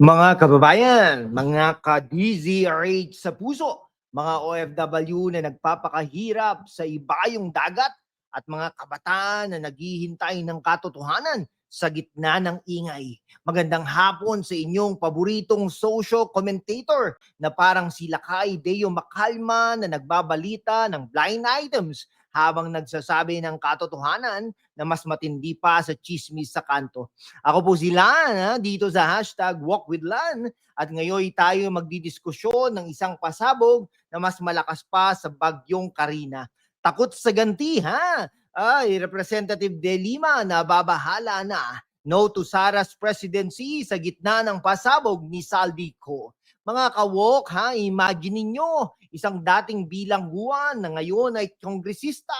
Mga kababayan, mga ka-DZRH sa puso, mga OFW na nagpapakahirap sa ibayong dagat at mga kabataan na naghihintay ng katotohanan sa gitna ng ingay. Magandang hapon sa inyong paboritong social commentator na parang si Lakay Deo Makalma na nagbabalita ng blind items habang nagsasabi ng katotohanan na mas matindi pa sa chismis sa kanto. Ako po si Lan, ha, dito sa hashtag Walk with Lan. At ngayon tayo magdidiskusyon ng isang pasabog na mas malakas pa sa bagyong Karina. Takot sa ganti, ha? Ay, Representative De Lima na babahala na. No to Sara's presidency sa gitna ng pasabog ni Saldico. Mga kawok, ha, imagine ninyo, isang dating bilangguan na ngayon ay kongresista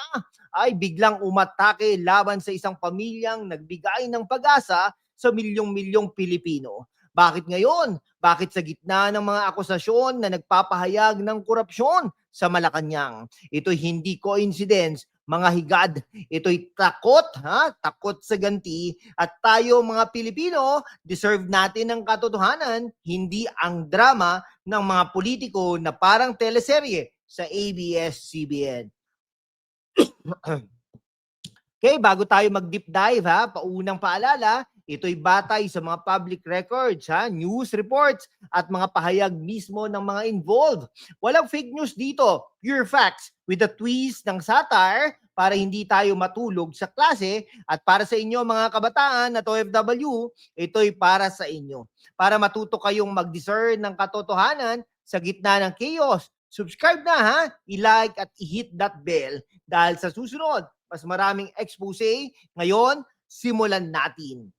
ay biglang umatake laban sa isang pamilyang nagbigay ng pag-asa sa milyong-milyong Pilipino. Bakit ngayon? Bakit sa gitna ng mga akusasyon na nagpapahayag ng korupsyon sa Malacanang? Ito'y hindi coincidence, mga higad. Ito'y takot, ha? Takot sa ganti. At tayo mga Pilipino, deserve natin ng katotohanan, hindi ang drama ng mga politiko na parang teleserye sa ABS-CBN. Okay, bago tayo mag-deep dive ha, paunang paalala, ito'y batay sa mga public records ha, news reports at mga pahayag mismo ng mga involved. Walang fake news dito, pure facts with a twist ng satire para hindi tayo matulog sa klase at para sa inyo mga kabataan at OFW, ito'y para sa inyo. Para matuto kayong mag-discern ng katotohanan sa gitna ng chaos. Subscribe na ha, i-like at i-hit that bell dahil sa susunod, mas maraming expose. Ngayon, simulan natin.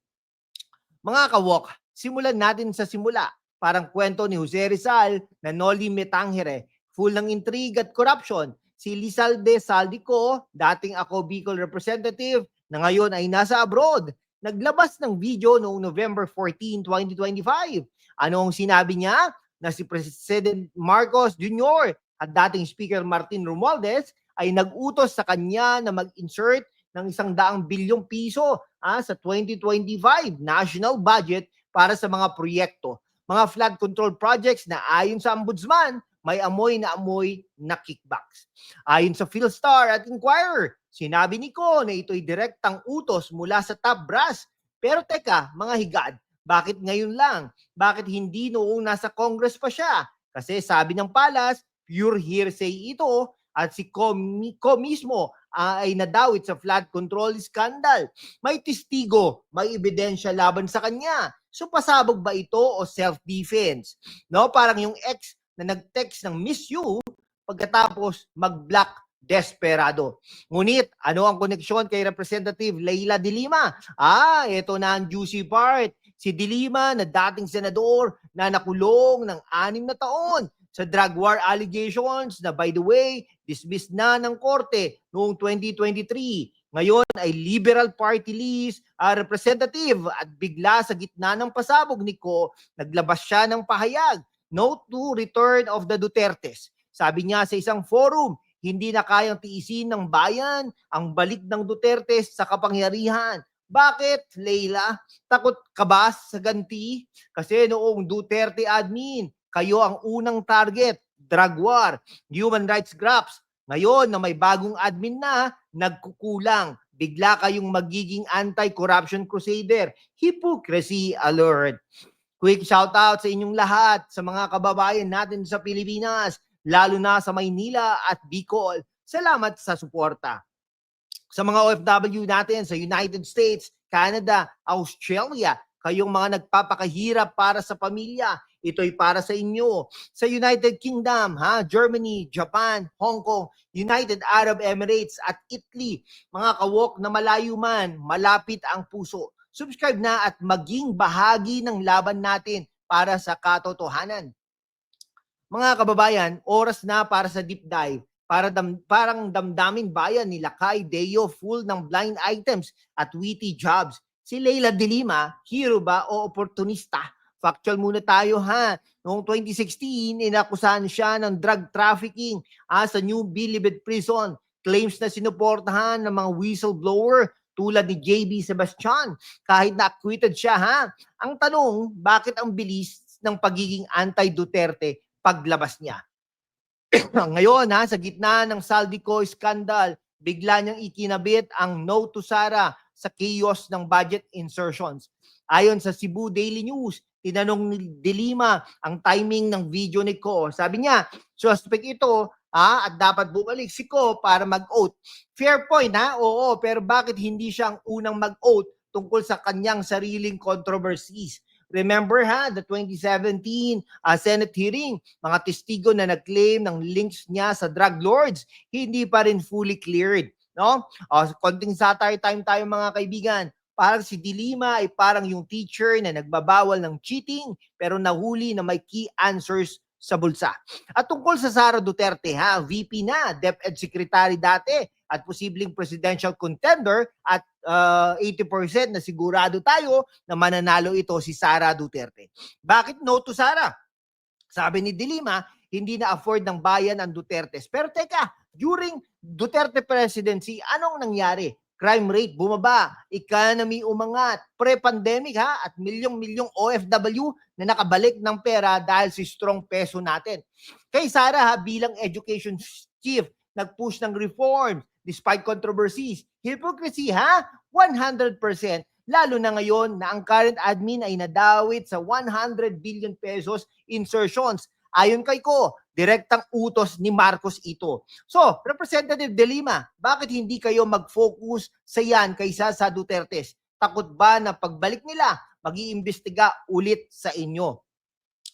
Mga kawok, simulan natin sa simula. Parang kwento ni Jose Rizal na Noli Me Tangere, full ng intrigue at corruption. Si Lizalde Saldico, dating ako Bicol representative, na ngayon ay nasa abroad. Naglabas ng video noong November 14, 2025. Ano ang sinabi niya? Na si President Marcos Jr. at dating Speaker Martin Romualdez ay nag-utos sa kanya na mag-insert ng isang daang bilyong piso ah, sa 2025 national budget para sa mga proyekto. Mga flood control projects na ayon sa ombudsman, may amoy na amoy na kickbacks. Ayon sa Philstar at Inquirer, sinabi ni Ko na ito'y direktang utos mula sa top brass. Pero teka, mga higad, bakit ngayon lang? Bakit hindi noong nasa Congress pa siya? Kasi sabi ng palas, pure hearsay ito at si Komi, Ko mismo ah, ay nadawit sa flood control scandal. May testigo, may ebidensya laban sa kanya. So pasabog ba ito o self-defense? No, parang yung ex na nag-text ng miss you pagkatapos mag-block desperado. Ngunit, ano ang koneksyon kay Representative Leila De Lima? Ah, ito na ang juicy part. Si De Lima na dating senador na nakulong ng anim na taon sa drug war allegations na by the way, dismissed na ng korte noong 2023. Ngayon ay Liberal Party list uh, representative at bigla sa gitna ng pasabog ni Ko, naglabas siya ng pahayag, no to return of the Dutertes. Sabi niya sa isang forum, hindi na kayang tiisin ng bayan ang balik ng Duterte sa kapangyarihan. Bakit, Leila? Takot ka ba sa ganti? Kasi noong Duterte admin, kayo ang unang target, drug war, human rights grabs. Ngayon na may bagong admin na, nagkukulang. Bigla kayong magiging anti-corruption crusader. Hypocrisy alert. Quick shout out sa inyong lahat, sa mga kababayan natin sa Pilipinas, lalo na sa Maynila at Bicol. Salamat sa suporta. Sa mga OFW natin sa United States, Canada, Australia, kayong mga nagpapakahirap para sa pamilya, ito'y para sa inyo. Sa United Kingdom, ha, Germany, Japan, Hong Kong, United Arab Emirates at Italy, mga kawok na malayo man, malapit ang puso. Subscribe na at maging bahagi ng laban natin para sa katotohanan. Mga kababayan, oras na para sa deep dive. Para dam, parang damdamin bayan ni Lakay Deo full ng blind items at witty jobs. Si Leila De Lima, hero ba o oportunista? Factual muna tayo ha. Noong 2016, inakusahan siya ng drug trafficking ah, sa New Bilibid Prison. Claims na sinuportahan ng mga whistleblower tulad ni JB Sebastian kahit na acquitted siya ha. Ang tanong, bakit ang bilis ng pagiging anti-Duterte paglabas niya? Ngayon ha, sa gitna ng Saldico scandal, bigla niyang ikinabit ang no to Sara sa chaos ng budget insertions. Ayon sa Cebu Daily News, tinanong ni Delima ang timing ng video ni Ko. Sabi niya, suspect ito ah, at dapat bumalik si Ko para mag-oath. Fair point ha, oo, pero bakit hindi siya ang unang mag-oath tungkol sa kanyang sariling controversies? Remember ha, the 2017 uh, Senate hearing, mga testigo na nag-claim ng links niya sa drug lords, hindi pa rin fully cleared. No? O, konting satire time tayo mga kaibigan. Parang si Dilima ay parang yung teacher na nagbabawal ng cheating pero nahuli na may key answers sa bulsa. At tungkol sa Sara Duterte ha, VP na, DepEd Secretary dati at posibleng presidential contender at uh, 80% na sigurado tayo na mananalo ito si Sara Duterte. Bakit no to Sara? Sabi ni Dilima, hindi na afford ng bayan ang Dutertes. Pero teka, during Duterte presidency, anong nangyari? Crime rate bumaba, economy umangat, pre-pandemic ha, at milyong-milyong OFW na nakabalik ng pera dahil sa strong peso natin. Kay Sara ha, bilang education chief, nag-push ng reforms despite controversies. Hypocrisy ha, 100%, lalo na ngayon na ang current admin ay nadawit sa 100 billion pesos insertions. Ayon kay ko, direktang utos ni Marcos ito. So, Representative De Lima, bakit hindi kayo mag-focus sa yan kaysa sa Dutertes? Takot ba na pagbalik nila, mag-iimbestiga ulit sa inyo?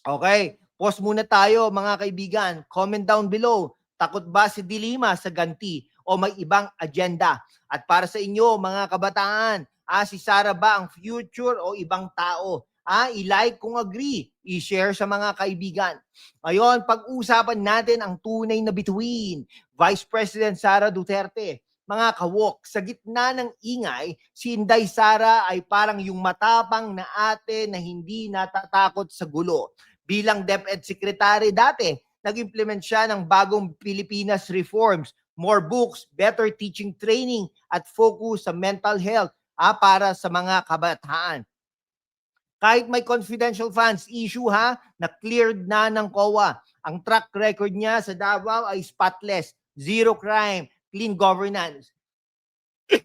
Okay, pause muna tayo mga kaibigan. Comment down below. Takot ba si De Lima sa ganti o may ibang agenda? At para sa inyo mga kabataan, ah, si Sara ba ang future o ibang tao? Ah, i-like kung agree, i-share sa mga kaibigan. Ngayon, pag-usapan natin ang tunay na between Vice President Sara Duterte. Mga kawok, sa gitna ng ingay, si Inday Sara ay parang yung matapang na ate na hindi natatakot sa gulo. Bilang DepEd Secretary dati, nag-implement siya ng bagong Pilipinas reforms, more books, better teaching training, at focus sa mental health ah, para sa mga kabataan kahit may confidential funds issue ha, na cleared na ng COA. Ang track record niya sa Davao ay spotless, zero crime, clean governance.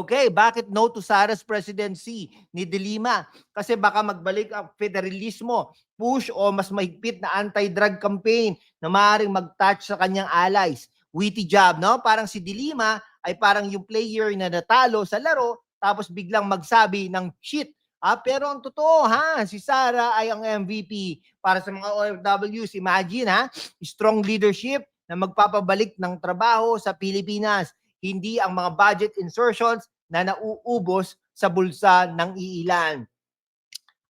okay, bakit no to Sara's presidency ni De Lima? Kasi baka magbalik ang federalismo, push o mas mahigpit na anti-drug campaign na maaaring mag-touch sa kanyang allies. Witty job, no? Parang si De Lima ay parang yung player na natalo sa laro tapos biglang magsabi ng shit Ah, pero ang totoo ha, si Sara ay ang MVP para sa mga OFWs. Imagine ha, strong leadership na magpapabalik ng trabaho sa Pilipinas. Hindi ang mga budget insertions na nauubos sa bulsa ng iilan.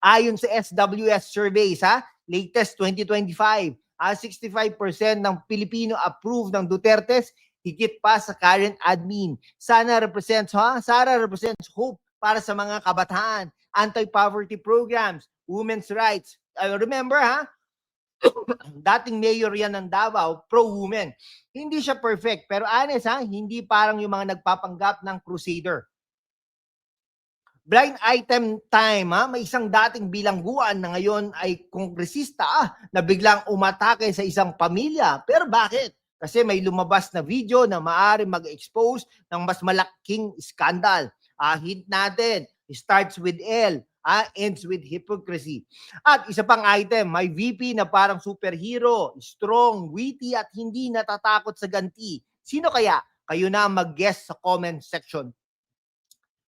Ayon sa SWS surveys ha, latest 2025, ah, 65% ng Pilipino approve ng Dutertes higit pa sa current admin. Sana represents ha, Sara represents hope para sa mga kabataan anti-poverty programs, women's rights. Uh, remember ha, dating mayor yan ng Davao, pro-women. Hindi siya perfect, pero honest ha, hindi parang yung mga nagpapanggap ng crusader. Blind item time ha, may isang dating bilangguan na ngayon ay kongresista ah, na biglang umatake sa isang pamilya. Pero bakit? Kasi may lumabas na video na maaari mag-expose ng mas malaking skandal. Ah, hint natin, starts with L, ah, ends with hypocrisy. At isa pang item, may VP na parang superhero, strong, witty at hindi natatakot sa ganti. Sino kaya? Kayo na mag-guess sa comment section.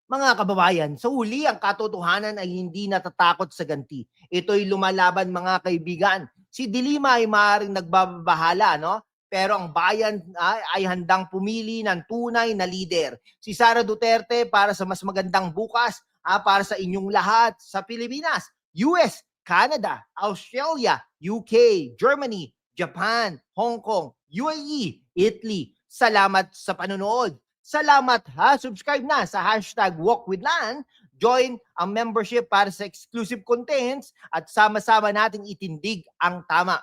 Mga kababayan, sa huli ang katotohanan ay hindi natatakot sa ganti. Ito'y lumalaban mga kaibigan. Si Dilima ay maaaring nagbabahala, no? Pero ang bayan ay, handang pumili ng tunay na leader. Si Sara Duterte para sa mas magandang bukas, ah, para sa inyong lahat sa Pilipinas, US, Canada, Australia, UK, Germany, Japan, Hong Kong, UAE, Italy. Salamat sa panonood. Salamat ha. Subscribe na sa hashtag Walk with Lan. Join ang membership para sa exclusive contents at sama-sama nating itindig ang tama.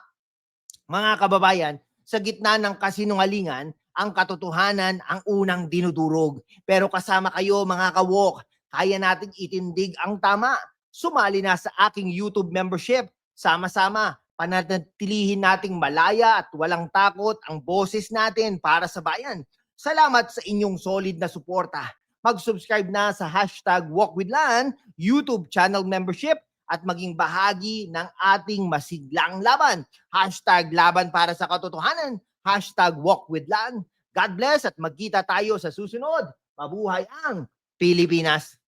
Mga kababayan, sa gitna ng kasinungalingan, ang katotohanan ang unang dinudurog. Pero kasama kayo mga kawok, kaya nating itindig ang tama. Sumali na sa aking YouTube membership. Sama-sama, panatilihin nating malaya at walang takot ang boses natin para sa bayan. Salamat sa inyong solid na suporta. Mag-subscribe na sa hashtag WalkWithLan, YouTube channel membership at maging bahagi ng ating masiglang laban. Hashtag laban para sa katotohanan. Hashtag WalkWithLan. God bless at magkita tayo sa susunod. Mabuhay ang Pilipinas!